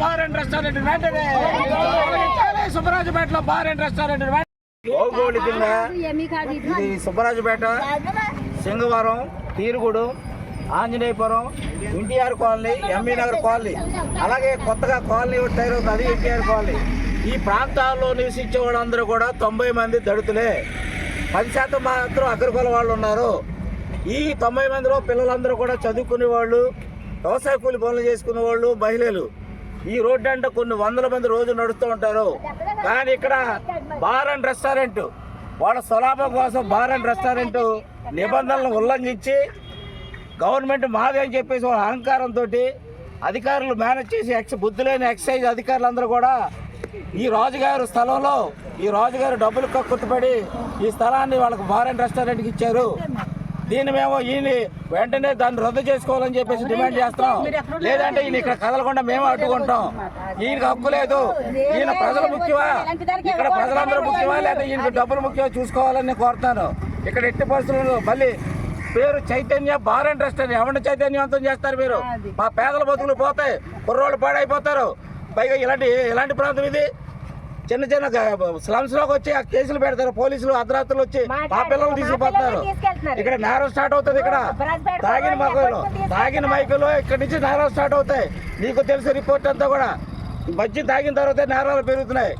Bar and restaurant వెంటనే. Bar and restaurant ఇది Subbarajupeta Singavaram తీరుగుడు Anjaneyapuram NTR colony MB Nagar colony అలాగే కొత్తగా కాలనీ ఒకటి తయారవుతుంది అది ఎన్టీఆర్ కాలనీ. ఈ ప్రాంతాల్లో నివసించే వాళ్ళందరూ కూడా తొంభై మంది దళితులే. పది శాతం మాత్రం అగ్రకుల వాళ్ళు ఉన్నారు. ఈ తొంభై మందిలో పిల్లలందరూ కూడా చదువుకునే వాళ్ళు వ్యవసాయ కూలి పనులు చేసుకునే వాళ్ళు మహిళలు. ఈ రోడ్డు అంటే కొన్ని వందల మంది రోజు నడుస్తూ ఉంటారు. కానీ ఇక్కడ బార్ అండ్ రెస్టారెంట్ వాళ్ళ స్వలాభం కోసం బార్ అండ్ రెస్టారెంట్ నిబంధనలను ఉల్లంఘించి గవర్నమెంట్ మాదే అని చెప్పేసి వాళ్ళ అహంకారంతో అధికారులు మేనేజ్ చేసి ఎక్స్ బుద్ధి లేని ఎక్సైజ్ అధికారులందరూ కూడా ఈ రాజుగారు స్థలంలో ఈ రాజుగారు డబ్బులు కక్కుర్తిపడి ఈ స్థలాన్ని వాళ్ళకు బార్ అండ్ రెస్టారెంట్కి ఇచ్చారు. దీన్ని మేము ఈయన వెంటనే దాన్ని రద్దు చేసుకోవాలని చెప్పేసి డిమాండ్ చేస్తాం. లేదంటే ఈయన ఇక్కడ కదలకుండా మేము అడ్డుకుంటాం. ఈయనకి హక్కు లేదు. ఈయన ప్రజలు ముఖ్యమా? ఇక్కడ ప్రజలందరూ ముఖ్యమా? లేదా ఈయనకి డబ్బులు ముఖ్యమా? చూసుకోవాలని కోరుతాను. ఇక్కడ ఎట్టి పరిస్థితుల్లో మళ్ళీ పేరు చైతన్య బార్ అండ్ రెస్టారెంట్ ఎవరిని చైతన్యవంతం చేస్తారు మీరు? మా పేదల బతుకులు పోతాయి. కుర్రోళ్ళు పాడైపోతారు. పైగా ఇలాంటి ఇలాంటి ప్రాంతం ఇది. చిన్న చిన్న స్లమ్స్లోకి వచ్చి ఆ కేసులు పెడతారు. పోలీసులు అర్ధరాత్రులు వచ్చి మా పిల్లలు తీసుకుపోతారు. ఇక్కడ నేరం స్టార్ట్ అవుతుంది ఇక్కడ. తాగిన మైకులు తాగిన మైకులు ఇక్కడ నుంచి నేరాలు స్టార్ట్ అవుతాయి. నీకు తెలుసు రిపోర్ట్ అంతా కూడా. మద్యం తాగిన తర్వాత నేరాలు పెరుగుతున్నాయి.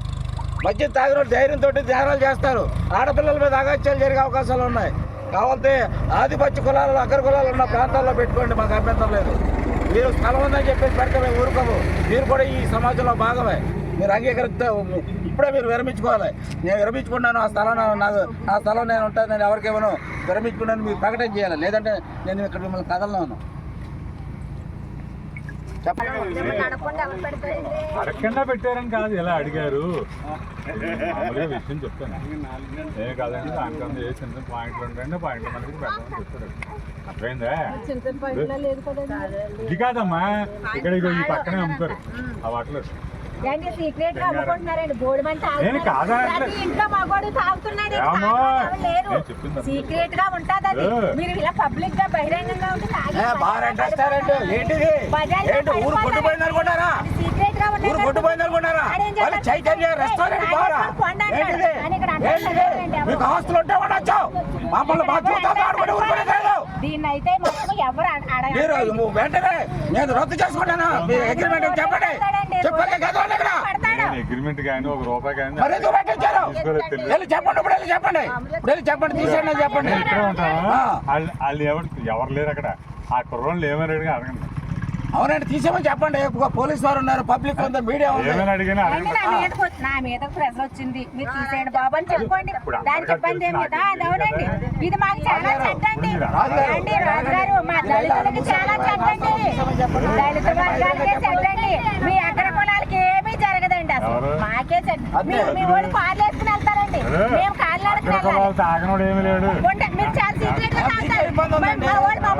మద్యం తాగిన వాళ్ళు ధైర్యంతో నేరాలు చేస్తారు. ఆడపిల్లల మీద అగాత్యాలు జరిగే అవకాశాలు ఉన్నాయి. కావాలంటే ఆదిపత్య కులాలు అగ్ర కులాలు ఉన్న ప్రాంతాల్లో పెట్టుకోండి మాకు అభ్యంతరం లేదు. మీరు స్థలం ఉందని చెప్పేసి పెడితే మేము ఊరుకోము. మీరు కూడా ఈ సమాజంలో భాగమే. మీరు అంగీకరిస్తే ఇప్పుడే మీరు విరమించుకోవాలి. నేను విరమించుకున్నాను ఆ స్థలం నా- నాకు ఆ స్థలం నేను ఉంటాను నేను ఎవరికేమో విరమించుకున్నాను మీరు ప్రకటన చేయాలి. లేదంటే నేను ఇక్కడ మిమ్మల్ని కదలను అడగకుండా పెట్టారని కాదు ఇలా అడిగారు. విషయం చెప్తాను. ఏ కాదండి దానికన్నా ఏ చిన్న పాయింట్లు ఉంటాయండి పాయింట్ మనకి పెట్టమని చెప్తారు. అర్థమైందా? ఇది కాదమ్మా. ఇక్కడ ఈ పక్కనే అమ్ముతారు. ఆ వాటిలో ఏంటి సీక్రెట్గా అమ్ముకుంటున్నారండి మంది ప్రతి ఇంట్లో మగోడు తాగుతున్నాడు. సీక్రెట్గా ఉంటది అది. ఏ. మీరు ఇలా పబ్లిక్గా బహిరంగంగా సీక్రెట్గా ఉంటది? చైతన్య రెస్టారెంట్ బారా. ఏంటిది? మీకు ఆస్తులు ఉంటే ఉండొచ్చు మమ్మల్ని ఆడుకుంటే కాదు దీన్ని అయితే మొత్తం ఎవరు మీరు నువ్వు వెంటనే నేను రద్దు చేసుకుంటాను? మీ అగ్రిమెంట్ చెప్పండి. చెప్పండి ఇక్కడ. నేను అగ్రిమెంట్ కానీ ఒక రూపాయి కానీ మరి ఎందుకు పెట్టించారు? వెళ్ళి చెప్పండి ఇప్పుడు వెళ్ళి చెప్పండి. ఇప్పుడు వెళ్ళి చెప్పండి తీసేయండి చెప్పండి. వాళ్ళు ఎవరు ఎవరు లేరు అక్కడ. ఆ కుర్రోళ్ళు ఏమైనా అడగండి. అవునండి తీసేమని చెప్పండి. పోలీస్ వారు ఉన్నారు పబ్లిక్ ఉంది మీడియా ఉంది. ఏమైనా అడిగినా అంటే అడగండి నా మీదకు వచ్చి- నా మీద ప్రెజర్ వచ్చింది. మీరు తీసేయండి బాబు అని చెప్పండి. ఇప్పుడు దానికి ఇబ్బంది ఏం కదా అది అవునండి. ఇది మాకు చాలా చెడ్డండి రాజుగారు. అండి రాజుగారు మా దళితులకి చాలా చెడ్డండి దళిత వర్గాలకే చెడ్డండి మీ అగ్ర కులాలకి ఏమీ జరగదండి అసలు. ఎవరు? మాకే చెడ్డ. మీ- మీ వాళ్ళు కార్లు వేసుకుని వెళ్తారండి. అదే. మేము కార్లు అక్కడ వెళ్ళాలి. తాగనోడు ఏమీ లేడు. మీరు చాలా సీక్రెట్గా తాగుతారు. మా. మా మా